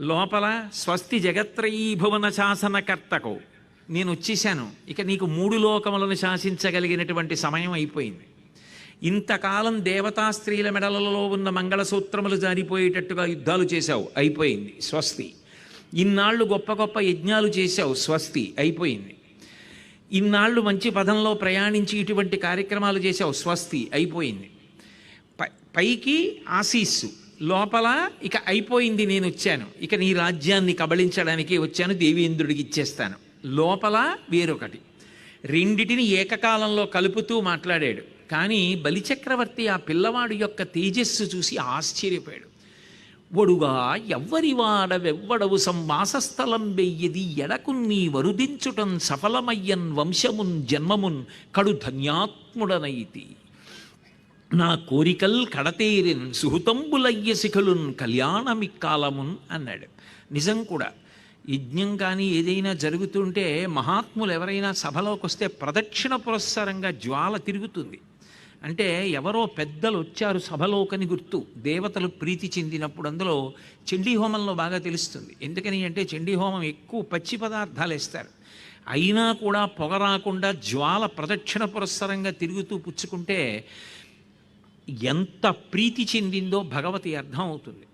లోపల స్వస్తి జగత్రయీభువన శాసనకర్తకు నేను వచ్చేసాను ఇక నీకు మూడు లోకములను శాసించగలిగినటువంటి సమయం అయిపోయింది. ఇంతకాలం దేవతా స్త్రీల మెడలలో ఉన్న మంగళసూత్రములు జారిపోయేటట్టుగా యుద్ధాలు చేశావు. అయిపోయింది. స్వస్తి. ఇన్నాళ్ళు గొప్ప గొప్ప యజ్ఞాలు చేశావు. స్వస్తి. అయిపోయింది. ఇన్నాళ్ళు మంచి పదంలో ప్రయాణించి ఇటువంటి కార్యక్రమాలు చేశావు. స్వస్తి. అయిపోయింది. పై పైకి ఆశీస్సు. లోపల ఇక అయిపోయింది నేను వచ్చాను. ఇక నీ రాజ్యాన్ని కబళించడానికి వచ్చాను దేవేంద్రుడికి ఇచ్చేస్తాను. లోపల వేరొకటి. రెండిటిని ఏకకాలంలో కలుపుతూ మాట్లాడాడు. కానీ బలిచక్రవర్తి ఆ పిల్లవాడు యొక్క తేజస్సు చూసి ఆశ్చర్యపోయాడు. ఒడుగా ఎవ్వరివాడవెవ్వడవు సంవాసస్థలం వెయ్యది ఎడకున్ని నీ వరుదించుటం సఫలమయ్యన్ వంశమున్ జన్మమున్ కడు ధన్యాత్ముడనైతి. నా కోరికల్ కడతేరిన్ సుహృతంబులయ్య శిఖలున్ కళ్యాణమిక్కాలమున్ అన్నాడు. నిజం కూడా. యజ్ఞం కానీ ఏదైనా జరుగుతుంటే మహాత్ములు ఎవరైనా సభలోకి వస్తే ప్రదక్షిణ పురస్సరంగా జ్వాల తిరుగుతుంది. అంటే ఎవరో పెద్దలు వచ్చారు సభలోకని గుర్తు. దేవతలు ప్రీతి చెందినప్పుడు అందులో చండీ హోమంలో బాగా తెలుస్తుంది. ఎందుకని అంటే చండీ హోమం ఎక్కువ పచ్చి పదార్థాలు వేస్తారు అయినా కూడా పొగ రాకుండా జ్వాల ప్రదక్షిణ పురస్సరంగా తిరుగుతూ పుచ్చుకుంటే ఎంత ప్రీతి చెందిందో భగవతి అర్థం అవుతుంది.